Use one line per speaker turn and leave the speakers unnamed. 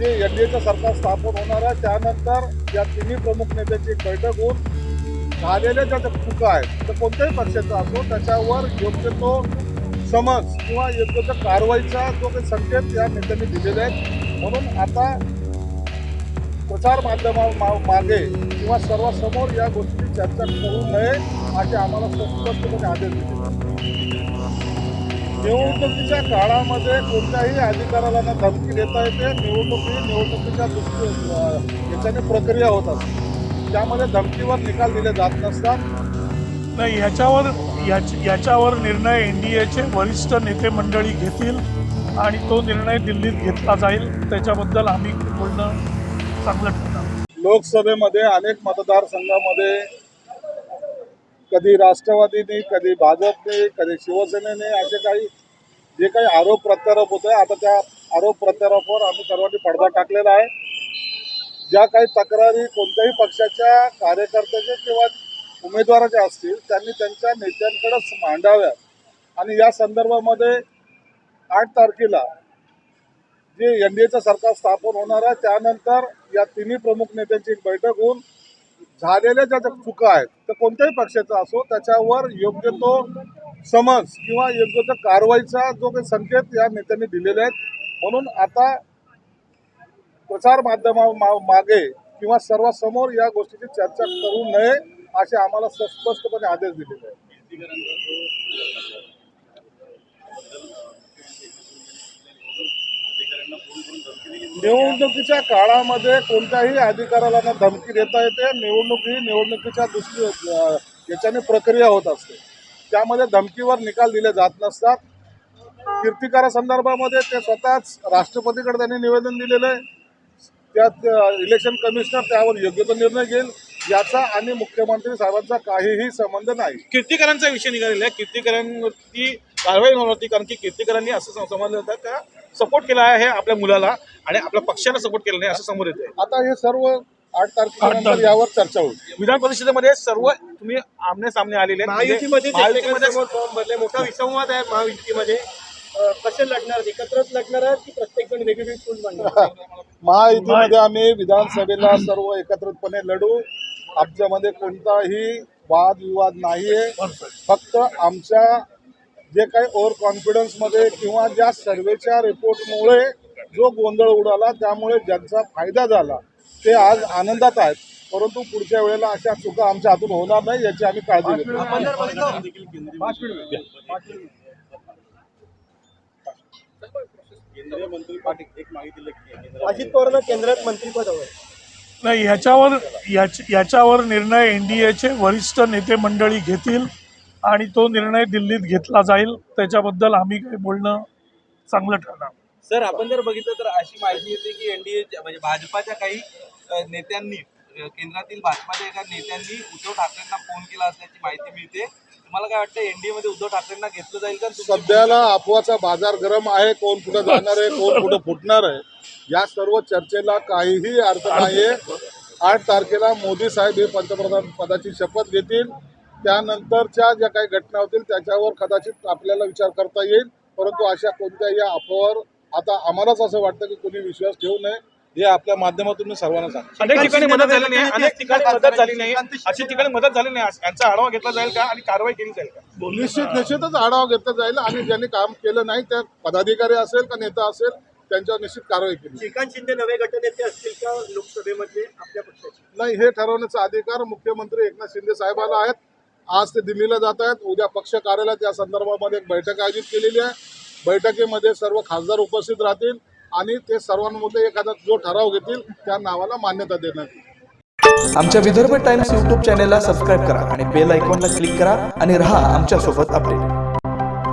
जे एनडीएचं सरकार स्थापन होणार आहे त्यानंतर या तिन्ही प्रमुख नेत्यांची बैठक होऊन झालेल्या ज्या चुका आहेत तर कोणत्याही पक्षाचा असो त्याच्यावर योग्य तो समज किंवा योग्य तो कारवाईचा जो काही संकेत या नेत्यांनी दिलेले आहेत. म्हणून आता प्रचार माध्यमा मा- मागे किंवा सर्वांसमोर या गोष्टी चर्चा करू नये असे आम्हाला स्पष्टपणे आदेश दिले. निवडणुकीच्या काळामध्ये कोणत्याही अधिकाऱ्याला ना धमकी देता येते. निवडणुकी निवडणुकीच्या दृष्टी याच्याने प्रक्रिया होत असते. त्यामध्ये धमकीवर निकाल दिले जात नसतात.
नाही ह्याच्यावर याच- याच्यावर निर्णय एन डी एचे वरिष्ठ नेते मंडळी घेतील आणि तो निर्णय दिल्लीत घेतला जाईल. त्याच्याबद्दल आम्ही बोलणं चांगलं ठरणार.
लोकसभेमध्ये अनेक मतदारसंघामध्ये कधी राष्ट्रवादीने कधी भाजपने कधी शिवसेनेने असे काही जे काही आरोप प्रत्यारोप होते आता त्या आरोप प्रत्यारोपावर आम्ही सर्वांनी पडदा टाकलेला आहे. ज्या काही तक्रारी कोणत्याही पक्षाच्या कार्यकर्त्याच्या किंवा उमेदवाराच्या असतील त्यांनी त्यांच्या नेत्यांकडेच मांडाव्यात. आणि या संदर्भामध्ये आठ तारखेला जे एन डी एचं सरकार स्थापन होणार आहे त्यानंतर या तिन्ही प्रमुख नेत्यांची एक बैठक होऊन झालेल्या ज्या ज्या चुका आहेत तर कोणत्याही पक्षाचा असो त्याच्यावर योग्य तो समज किंवा योग्य तो कारवाईचा जो काही संकेत या नेत्यांनी दिलेले आहेत. म्हणून आता प्रचार माध्यमा मा- मागे किंवा सर्वांसमोर या गोष्टीची चर्चा करू नये असे आम्हाला स्पष्टपणे आदेश दिलेले आहेत. निवडणुकीच्या काळामध्ये कोणत्याही अधिकाऱ्याला ना धमकी देता येते. निवडणूक ही निवडणुकीच्या दृष्टी याच्याने प्रक्रिया होत असते. त्यामध्ये धमकीवर निकाल दिले जात नसतात. कीर्तिकारासंदर्भामध्ये ते स्वतःच राष्ट्रपतीकडे त्यांनी निवेदन दिलेलं आहे. त्यात इलेक्शन कमिशनर त्यावर योग्य तो निर्णय घेईल. याचा आणि मुख्यमंत्री साहेबांचा काहीही संबंध नाही.
कीर्तिकरांचा विषय निघालेला आहे. कीर्तिकरांवरती कारवाई होणार होती कारण की कीर्तिकरांनी असं सम- समजलं होतं का सपोर्ट केला आहे आपल्या मुलाला आणि आपल्या पक्षाला सपोर्ट केला नाही असं समोर येते
आता हे सर्व आठ तारखेनंतर
तारखे.
यावर चर्चा होईल.
विधान परिषदेमध्ये सर्व तुम्ही आमने सामने आलेले.
महायुतीमध्ये
म्हणजे महायुतीमध्ये
मोठा विसंवाद आहे महायुतीमध्ये. कसे लढणार एकत्रच लढणार आहेत की प्रत्येक जण वेगवेगळी फूल मांडणार
महायुतीमध्ये आम्ही विधानसभेला सर्व एकत्रितपणे लढू. आमच्यामध्ये कोणताही वादविवाद नाहीये. फक्त आमच्या जे काही ओव्हर कॉन्फिडन्समध्ये किंवा ज्या सर्वेच्या रिपोर्टमुळे जो गोंधळ उडाला त्यामुळे ज्यांचा फायदा झाला ते आज आनंदात आहेत. परंतु पुढच्या वेळेला अशा चुका आमच्या हातून होणार नाही याची आम्ही काळजी घेतो.
अजित पवारांना केंद्रात मंत्रीपद हवं
नाही ह्याच्यावर याच- याच्यावर निर्णय एन डी एचे वरिष्ठ नेते मंडळी घेतील. आणि तो निर्णय दिल्लीत घेतला जाईल. त्याच्याबद्दल आम्ही काही बोलणं चांगलं ठरणार.
सर आपण जर बघितलं तर अशी माहिती येते की एनडीए म्हणजे भाजपाच्या काही नेत्यांनी केंद्रातील भाजपाच्या एका नेत्यांनी उद्धव ठाकरेंना फोन केला असल्याची माहिती मिळते. तुम्हाला काय वाटतं एनडीए मध्ये उद्धव ठाकरेंना घेतलं जाईल का?
सध्याला अफवाचा बाजार गरम आहे. कोण कुठं जाणार आहे कोण कुठं फुटणार आहे या सर्व चर्चेला काहीही अर्थ नाहीये. आठ तारखेला मोदी साहेब हे पंतप्रधान पदाची शपथ घेतील. त्यानंतरच्या ज्या काही घटना होतील त्याच्यावर कदाचित आपल्याला विचार करता येईल. परंतु अशा कोणत्याही या अफवावर आता आम्हालाच असं वाटतं की कोणी विश्वास ठेवू नये. हे आपल्या माध्यमातून मी सर्वांना सांगतो.
अनेक ठिकाणी मदत झाली नाही. अनेक ठिकाणी मदत झाली नाही. अशी ठिकाणी मदत झाली नाही. यांचा आढावा घेतला जाईल का आणि कारवाई केली जाईल का?
निश्चित निश्चितच आढावा घेतला जाईल. आणि ज्यांनी काम केलं नाही त्या पदाधिकारी असेल का नेता असेल त्यांच्यावर निश्चित कारवाई केली जाईल.
श्रीकांत शिंदे नवे गटनेते असतील का लोकसभेमध्ये आपल्या पक्षाचे?
नाही हे ठरवण्याचा अधिकार मुख्यमंत्री एकनाथ शिंदे साहेबाला आहेत. आज ते दिल्लीला जात आहेत. उद्या पक्ष कार्यालयात या संदर्भामध्ये एक बैठक आयोजित केलेली आहे. बैठकीमध्ये सर्व खासदार उपस्थित राहतील आणि ते सर्वांमध्ये एखादा जो ठराव घेतील त्या नावाला मान्यता देण्यात येईल
आमच्या विदर्भ टाइम्स यूट्यूब चॅनेलला सबस्क्राईब करा आणि बेल आयकॉनला क्लिक करा आणि रहा आमच्यासोबत अपडेट.